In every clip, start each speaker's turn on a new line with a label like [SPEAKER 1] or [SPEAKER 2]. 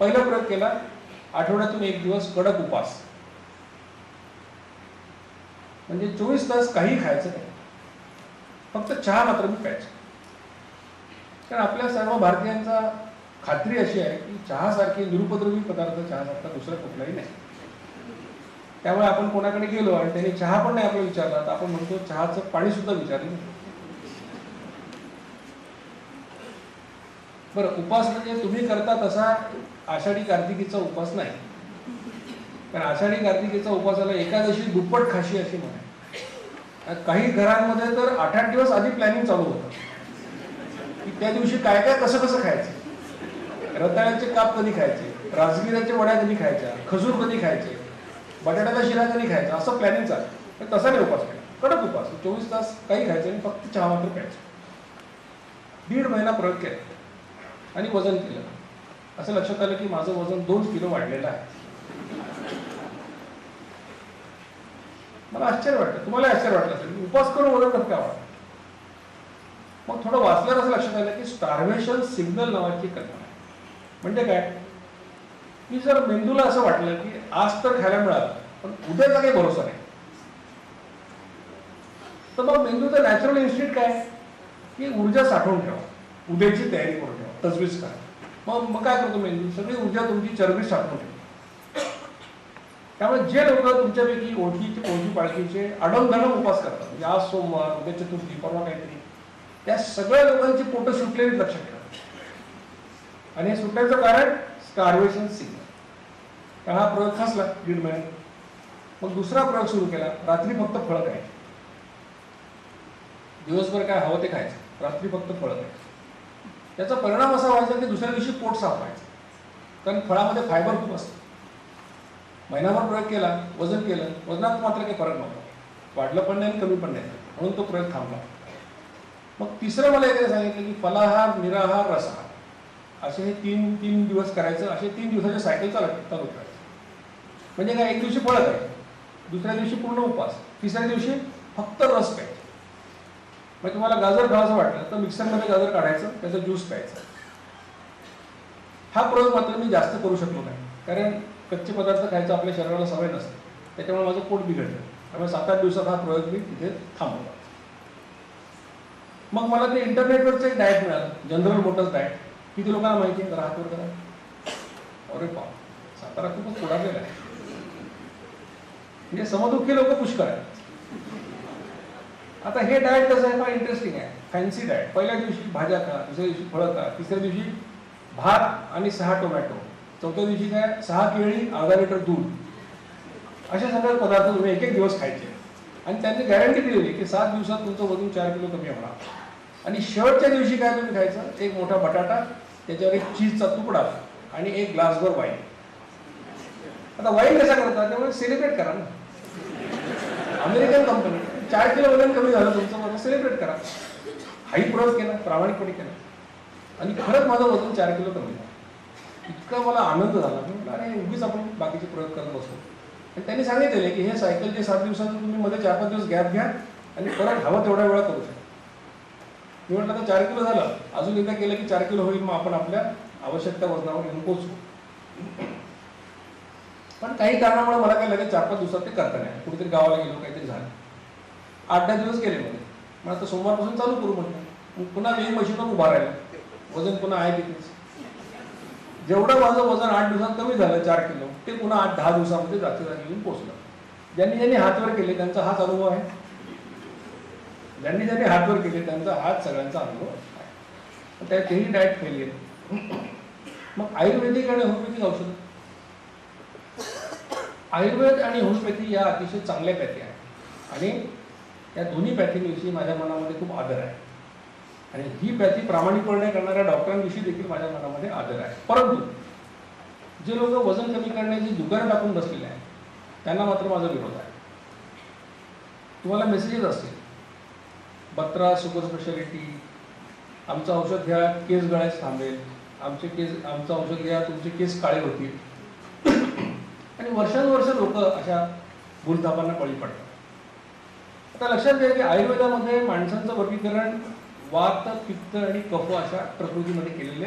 [SPEAKER 1] पहिला व्रत केला आठवड्यातून एक दिवस कडक उपास. म्हणजे चोवीस तास काही खायचं नाही. फक्त चहा मात्र मी प्यायचं. कारण आपल्या सर्व भारतीयांचा खात्री अशी आहे की चहासारखे निरुपद्रवी पदार्थ चहासारखा दुसरा कुठलाही नाही. त्यामुळे आपण कोणाकडे गेलो आणि त्यांनी चहा पण नाही आपल्याला विचारला तर आपण म्हणतो चहाचं पाणी सुद्धा विचारलं बरं उपास म्हणजे तुम्ही करता तसा आषाढी कार्तिकीचा उपास नाही. कारण आषाढी कार्तिकीचा उपासाला एकादशी दुप्पट खाशी अशी म्हणे काही घरांमध्ये तर आठ आठ दिवस आधी प्लॅनिंग चालू होतं. की त्या दिवशी काय काय कसं कसं खायचं? रताळ्याचे काप कधी खायचे? राजगिराच्या वड्या कधी खायच्या? खजूर कधी खायचे? बटाट्याचा शिरा कधी खायचा? असं प्लॅनिंग चालतं पण तसा नाही उपास केला. कडक उपास. चोवीस तास काही खायचं आणि फक्त चहा मात्र प्यायचं. दीड महिना प्रयोग केला. आणि वजन केलं. असं लक्षात आलं की माझं वजन दोन किलो वाढलेलं आहे. मला आश्चर्य वाटतं. तुम्हाला आश्चर्य वाटलं असेल. की उपास करून वजन कसं काय वाढतं? मग थोडं वाचल्यावर असं लक्षात आलं की स्टार्वेशन सिग्नल नावाची कल्पना आहे. म्हणजे काय? की जर मेंदूला असं वाटलं की आज तर खायला मिळालं पण उद्याचा काही भरोसा नाही. तर मग मेंदूचं नॅचरल इन्स्टिट काय? की ऊर्जा साठवून ठेवा. उद्याची तयारी करून ठेवा. तजवीज करा. मग मग काय करतो मेंदू? सगळी ऊर्जा तुमची चरबी साठवून त्यामुळे जे लोक तुमच्यापैकी ओळखीचे ओळखी पाळखीचे अडमधडम उपास करतात. म्हणजे आज सोमवार उद्या चतुर्थी परवा काहीतरी. त्या सगळ्या लोकांची पोटं सुटलेली लक्षात ठेवा. आणि हे सुटण्याचं कारण स्टार्वेशन सिग्नल हा प्रयोग खासला दीड महिन्यात मग दुसरा प्रयोग सुरू केला रात्री फक्त फळं खायची. दिवसभर काय हवं ते खायचं. रात्री फक्त फळं खायचं. त्याचा परिणाम असा व्हायचा की दुसऱ्या दिवशी पोट साफ व्हायचं कारण फळामध्ये फायबर खूप असतं. महिनाभर प्रयोग केला वजन केलं वजनात मात्र काही फरक नव्हता. वाढलं पण नाही आणि कमी पण नाही. म्हणून तो प्रयोग थांबला. मग तिसरं मला एखादं सांगितलं की फलाहार निराहार रसाहार. असे हे तीन तीन दिवस करायचं असे तीन दिवसाच्या सायकल चालत चालू करायचं. म्हणजे काय एक दिवशी फळं काय दुसऱ्या दिवशी पूर्ण उपास तिसऱ्या दिवशी फक्त रस प्यायचा. मग तुम्हाला गाजर खावंसं वाटलं तर मिक्सरमध्ये गाजर काढायचं त्याचा ज्यूस प्यायचा. हा प्रयोग मात्र मी जास्त करू शकलो नाही. कारण कच्चे पदार्थ खायचं आपल्या शरीराला सवय नसते. त्याच्यामुळे माझं पोट बिघडलं त्यामुळे सात आठ दिवसात हा प्रयोग मी तिथे थांबवला. मग मला ते इंटरनेटवरचं एक डाएट मिळालं. जनरल मोटर्स डाएट किती लोकांना माहिती आहे? जरा करा. अरे पा सातारा खूपच पुढारलेला आहे. म्हणजे समदुःखी लोक पुष्कळ आहे आता हे डाएट कसं आहे? फार इंटरेस्टिंग आहे. Fancy diet. पहिल्या दिवशी भाज्या खा दुसऱ्या दिवशी फळं खा तिसऱ्या दिवशी भात आणि सहा टोमॅटो. चौथ्या दिवशी काय? सहा केळी अर्धा लिटर दूध. असे सगळे पदार्थ तुम्ही एक एक दिवस खायचे. आणि त्यांनी गॅरंटी दिलेली की सात दिवसात तुमचं वजन चार किलो कमी होणार. आणि शेवटच्या दिवशी काय तुम्ही खायचं? एक मोठा बटाटा त्याच्यावर एक चीजचा तुकडा आणि एक ग्लासभर वाईन आता वाईन कसा करतात? त्यामुळे सेलिब्रेट करा ना. अमेरिकन कंपनी चार किलो वजन कमी झालं तुमचं वजन सेलिब्रेट करा. हाही प्रयोग केला प्रामाणिकपणे केला. आणि खरंच माझं वजन चार किलो कमी झालं. इतका मला आनंद झाला. मी अरे उगीच आपण बाकीचे प्रयोग करत बसतो आणि त्यांनी सांगितलेले की हे सायकल जे सात दिवसाचं तुम्ही मध्ये चार पाच दिवस गॅप घ्या आणि परत हवं तेवढ्या वेळा करू शकता. मी म्हटलं आता चार किलो झालं. अजून एकदा केलं की चार किलो होईल मग आपण आपल्या आवश्यकता वजनावर येऊन पोहोचू. पण काही कारणामुळे मला काय लगेच चार पाच दिवसात ते करता नाही. कुठेतरी गावाला गेलो काहीतरी झालं. आठ दहा दिवस गेले मध्ये मग आता सोमवारपासून चालू करू म्हणलं मग पुन्हा वेग मशीनवर उभा राहिलं. वजन पुन्हा आहे तिथेच. जेवढं माझं वजन आठ दिवसात कमी झालं चार किलो ते पुन्हा आठ दहा दिवसामध्ये जाती जागी येऊन पोहोचलं. ज्यांनी ज्यांनी हातवर केले त्यांचा हाच अनुभव आहे. ज्यांनी ज्यांनी हातवर केले त्यांचा हाच सगळ्यांचा अनुभव आहे. त्या तेही डाएट फेल मग आयुर्वेदिक आणि होमिओपॅथिक औषध. आयुर्वेद आणि होमिओपॅथी या अतिशय चांगल्या पॅथी आहेत. आणि या दोन्ही पॅथींविषयी माझ्या मनामध्ये खूप आदर आहे. आणि ही पॅथी प्रामाणिकपणे करणाऱ्या डॉक्टरांविषयी देखील माझ्या मनामध्ये आदर आहे. परंतु जे लोक वजन कमी करण्याची जुगार टाकून बसलेले आहेत त्यांना मात्र माझा विरोध आहे. तुम्हाला मेसेजेस असतील. बत्रा सुपर स्पेशालिटी आमचं औषध घ्या केस गळ्यास थांबेल. आमचे केस आमचं औषध घ्या तुमचे केस काळे होतील. आणि वर्षानुवर्ष लोक अशा भूलथापांना बळी पडतात. आता लक्षात घ्या की आयुर्वेदामध्ये माणसांचं वर्गीकरण वात पित्त आणि कफ अशा प्रकृतीमध्ये केलेले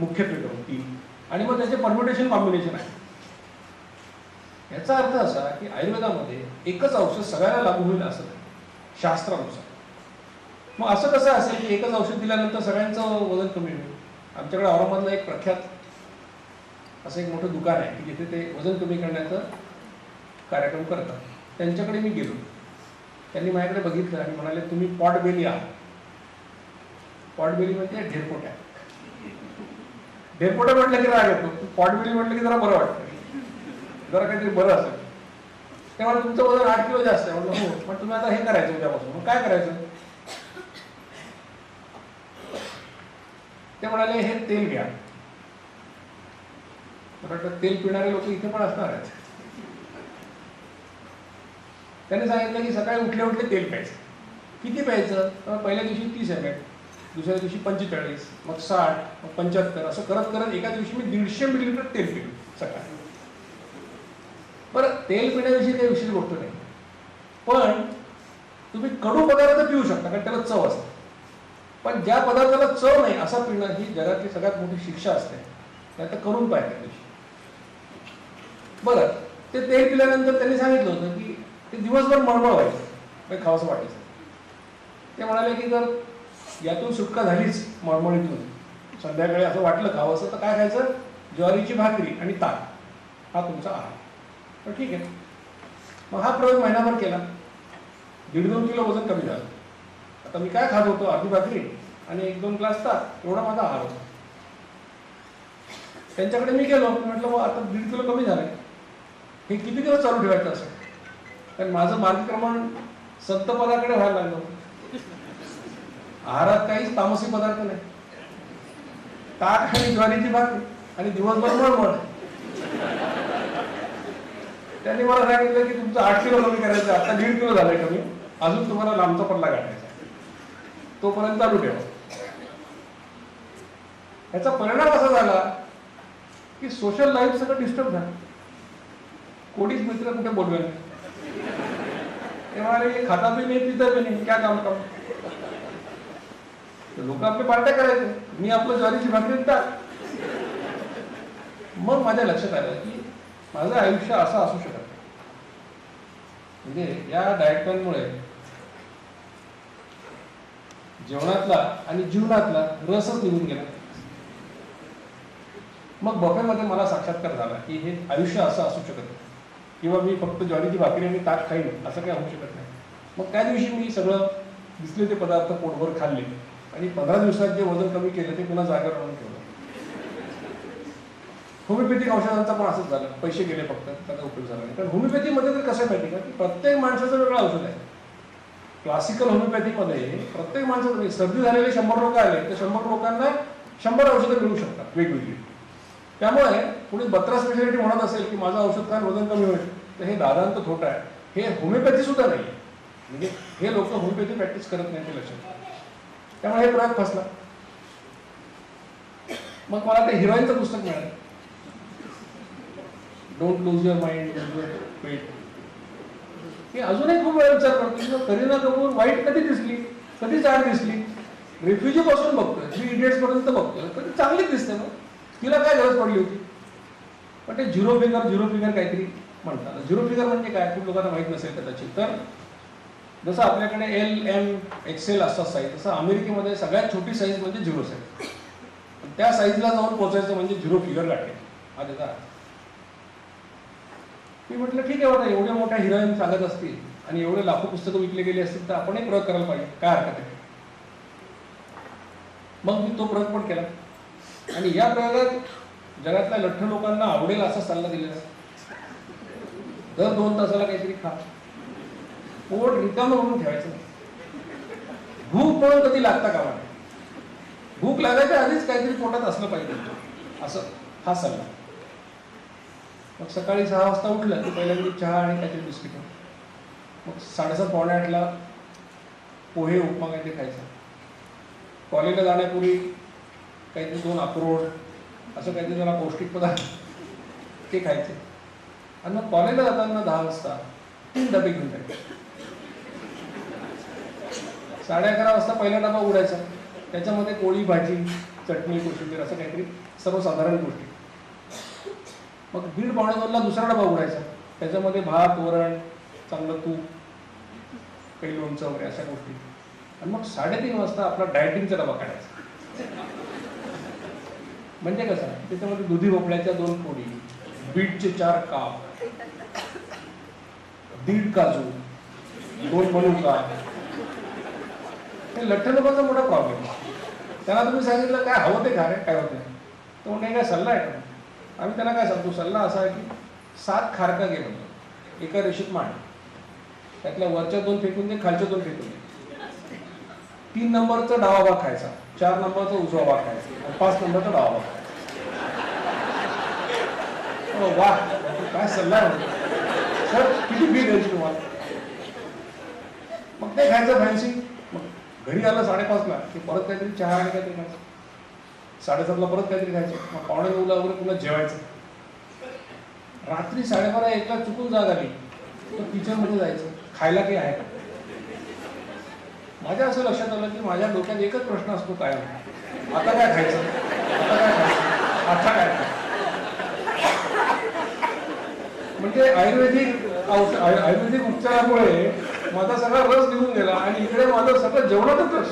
[SPEAKER 1] मुख्य करून तीन. आणि मग त्याचे परम्युटेशन कॉम्बिनेशन आहे. याचा अर्थ असा की आयुर्वेदामध्ये एकच औषध सगळ्याला लागू होईल असं नाही. शास्त्रानुसार. मग असं कसं असेल की एकच औषध दिल्यानंतर सगळ्यांचं वजन कमी होईल? आमच्याकडे औरंगाबादला एक प्रख्यात असं एक मोठं दुकान आहे की जिथे ते वजन कमी करण्याचा कार्यक्रम करतात. त्यांच्याकडे मी गेलो. त्यांनी माझ्याकडे बघितलं आणि म्हणाले तुम्ही पॉटबेली आहात. पॉटबेली म्हणजे ढेरपोट्या. ढेरपोट्या म्हटलं की राग येतो. पॉटबेली म्हटलं की जरा बरं वाटतं. जरा काहीतरी बरं असेल तेव्हा तुमचं वजन आठ किलो जास्त आहे. म्हणलं हो पण तुम्ही आता हे करायचं उद्यापासून. मग काय करायचं? ते म्हणाले हे तेल घ्या. मला वाटतं तेल पिणारे लोक इथे पण असणार आहेत. त्याने सांगितलं की सकाळी उठले उठले तेल प्यायचं. किती प्यायचं? तर पहिल्या दिवशी तीस एम एल दुसऱ्या दिवशी पंचेचाळीस मग साठ मग पंच्याहत्तर असं करत करत एका दिवशी मी दीडशे मिलीलिटर तेल पिलो सकाळी. बरं तेल पिण्याविषयी काही विशेष गोष्ट नाही. पण तुम्ही कडू पदार्थ पिऊ शकता कारण त्याला चव असते. पण ज्या पदार्थाला चव नाही असा पिणं ही जगातली सगळ्यात मोठी शिक्षा असते. त्या तर करून पाहिजे त्या दिवशी बरं ते तेल पिल्यानंतर त्यांनी सांगितलं होतं की ते दिवसभर मळमळ व्हायचं. खावासं खावंसं वाटायचं ते म्हणाले की जर यातून सुटका झालीच मळमळीतून संध्याकाळी असं वाटलं खावंसं तर काय खायचं? ज्वारीची भाकरी आणि ताक. हा तुमचा आहार. तर ठीक आहे. मग हा प्रयोग महिनाभर केला. दीड दोन किलो वजन कमी झालं. आता मी काय खात होतो? अर्धी भाकरी आणि एक दोन ग्लास ताक. एवढा माझा आहार होता. त्यांच्याकडे मी गेलो. म्हटलं मग आता दीड किलो कमी झालं. हे किती दिवस चालू ठेवायचं असं? कारण माझं मार्गक्रमण संत पदाकडे व्हायला लागलं. होतं. आहारात काहीच तामसी पदार्थ नाही. ताक आणि ज्वारीची भाकरी आणि दिवसभर मळमळ. त्यांनी मला सांगितलं की तुमचं आठ किलो कमी करायचं आता दीड किलो झालंय कमी. अजून तुम्हाला लांबचा पल्ला काढायचा तोपर्यंत चालू ठेवा. याचा परिणाम असा झाला की सोशल लाईफ सगळं डिस्टर्ब झालं. कोणीच मित्र कुठे बोलवे नाही. ते खाता भी नाही पिता भी नाही क्या काम काम लोक आपले पार्ट्या करायचे मी आपलं ज्वारीची भाकरी टाक मग माझ्या लक्षात आलं की माझं आयुष्य असं असू शकत म्हणजे या डाएट प्लॅनमुळे जेवणातला आणि जीवनातला रसच निघून गेला. मग बफेमध्ये मला साक्षात्कार झाला की हे आयुष्य असं असू शकत नाही. किंवा मी फक्त ज्वारीची भाकरी आणि ताक खाईन असं काही होऊ शकत नाही. मग त्या दिवशी मी सगळं दिसले ते पदार्थ पोटभर खाल्ले. आणि पंधरा दिवसात जे वजन कमी केलं ते पुन्हा जागेवर आणून ठेवलं. होमिओपॅथिक औषधांचा पण असंच झालं. पैसे गेले फक्त त्याचा उपयोग झाला नाही. कारण होमिओपॅथीमध्ये तर कसं माहिती का? की प्रत्येक माणसाचं वेगळं औषध आहे. क्लासिकल होमिओपॅथीमध्ये प्रत्येक माणसाचं म्हणजे सर्दी झालेले शंभर लोक आले तर शंभर लोकांना शंभर औषधं मिळू शकतात वेगवेगळी. त्यामुळे कुणी बत्रा स्पेशालिटी म्हणत असेल की माझं औषध काय वजन कमी होईल तर हे दादांत खोटं आहे. हे होमिओपॅथी सुद्धा नाही आहे म्हणजे हे लोक होमिओपॅथी प्रॅक्टिस करत नाही ते लक्षात त्यामुळे हे प्रयोग फसला. मग मला ते हिरोईनचं पुस्तक मिळालं. डोंट लूज युअर माइंड हे अजूनही खूप वेळ विचार करतो की करीना कपूर वाईट कधी दिसली कधी जाड दिसली? रेफ्युजी पासून बघतोय. थ्री इडियट्स पर्यंत बघतोय. कधी चांगलीच दिसते ना. तिला काय गरज पडली होती? पण ते झिरो फिगर झिरो फिगर काहीतरी म्हणतात. झिरो फिगर म्हणजे काय? खूप लोकांना माहीत नसेल कदाचित. तर जसं आपल्याकडे एल एम एक्सेल असतात साईज तसं अमेरिकेमध्ये सगळ्यात छोटी साईज म्हणजे झिरो साईज त्या साईजला जाऊन पोहोचायचं म्हणजे झिरो फिगर काढले हा त्याचा मी म्हटलं ठीक आहे बाबा एवढ्या मोठ्या हिरोईन सांगत असतील आणि एवढे लाखो पुस्तकं विकले गेली असतील तर आपणही प्रयोग करायला पाहिजे. काय हरकत आहे? मग मी तो प्रयोग पण केला. आणि या प्रयोगात जगातल्या लठ्ठ लोकांना आवडेल असा सल्ला दिलेला दर दोन तासाला काहीतरी खा. पोट रिकाम म्हणून ठेवायचं भूक पण कधी लागता कामा नये. भूक लागायच्या आधीच काहीतरी पोटात असलं पाहिजे. असं हा सल्ला. मग सकाळी सहा वाजता उठलं की पहिल्यांदा चहा आणि काहीतरी बिस्किट. मग साडेसात पावणे आठला पोहे उपमा काहीतरी खायचा. कॉलेजला जाण्यापूर्वी काहीतरी दोन अक्रोड असं काहीतरी जरा पौष्टिक पदार्थ ते खायचे. आणि मग कॉलेजला जाताना दहा वाजता तीन डबे घेऊन जायचे. साडे अकरा वाजता पहिला डबा उडायचा त्याच्यामध्ये पोळी भाजी चटणी कोशिंबीर असं काहीतरी सर्वसाधारण गोष्टी. मग दीड पावणे दोनला दुसरा डबा उघडायचा. त्याच्यामध्ये भात वरण चांगलं तूप काही लोणचं वगैरे अशा गोष्टी. आणि मग साडेतीन वाजता आपला डायटिंगचा डबा काढायचा. म्हणजे कसं त्याच्यामध्ये दुधी भोपळ्याच्या दोन पोळी बीटचे चार काप दीड काजू दोन मनुका. हे लठ्ठ लोकांचा मोठा प्रॉब्लेम त्यांना तुम्ही सांगितलं काय हवं ते खा रे काय होते तर म्हणजे काय सल्ला आहे का? आम्ही त्यांना काय सांगतो सल्ला असा आहे की सात खारका घे म्हणतो. एका रेषेत मांड. त्यातल्या वरच्या दोन फेकून दे खालच्या दोन फेकून दे. तीन नंबरचा डावा भाग खायचा चार नंबरचा उजवा भाग खायचा आणि पाच नंबरचा डावा भाग खायचा. वा काय सल्ला सर किती फी द्यायची तुम्हाला? मग ते खायचं फॅन्सी मग घरी आलं साडेपाचला की परत काहीतरी चहा आणि काहीतरी खायचं. साडेसातला परत काहीतरी खायचं. मग पावणे नऊला वगैरे पुन्हा जेवायचं. रात्री साडेबारा एकला चुकून जाग आली तर किचनमध्ये जायचं. खायला काही आहे का? माझ्या असं लक्षात आलं की माझ्या डोक्यात एकच प्रश्न असतो काय आता काय खायचं? आता काय खायचं? आता काय म्हणजे आयुर्वेदिक आयुर्वेदिक उपचारामुळे माझा सगळा रस निघून गेला आणि इकडे माझं सगळं जेवणातच लक्ष.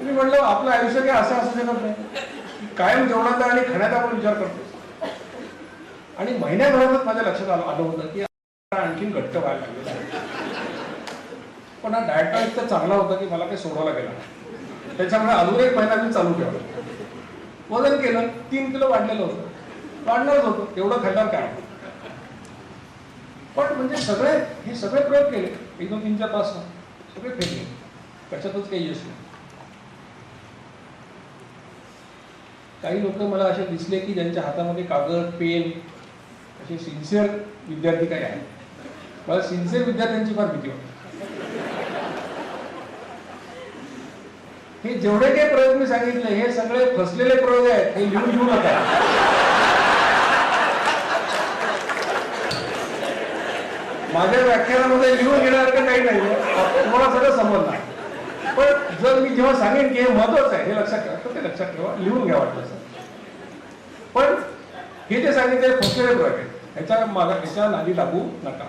[SPEAKER 1] मी म्हणलं आपलं आयुष्य काय असं असू शकत नाही. कायम जेवणाचा आणि खाण्याचा आपण विचार करतो. आणि महिन्याभरातच माझ्या लक्षात आलं आलं होतं की आणखीन घट्ट व्हायला लागलेलं आहे. पण हा डायट इतका चांगला होता की मला काही सोडायला गेला त्याच्यामुळे अजून एक महिना मी चालू ठेवला. वजन केलं तीन किलो वाढलेलं होतं. वाढणारच होतं. एवढं खाल्ल्यावर काय? पण म्हणजे सगळे हे सगळे प्रयोग केले. एक दोन तीन चार तास सगळे फेकले त्याच्यातच काही यश नाही. काही लोक मला असे दिसले की ज्यांच्या हातामध्ये कागद पेन असे सिन्सिअर विद्यार्थी काही आहेत. मला सिन्सिअर विद्यार्थ्यांची फार भीती वाटते. हे जेवढे काही प्रयोग मी सांगितले हे सगळे फसलेले प्रयोग आहेत हे लिहून घेऊ नका. माझ्या व्याख्यानामध्ये लिहून घेण्यासारखं काही नाही तुम्हाला सगळं समजणार. पण जर मी जेव्हा सांगेन की हे महत्वाचं आहे हे लक्षात ठेवा तर ते लक्षात ठेवा लिहून घ्या वाटलं सर पण हे जे सांगितले फसलेले प्रयोग आहेत. ह्याच्या मागा ह्याच्या नादी लागू नका.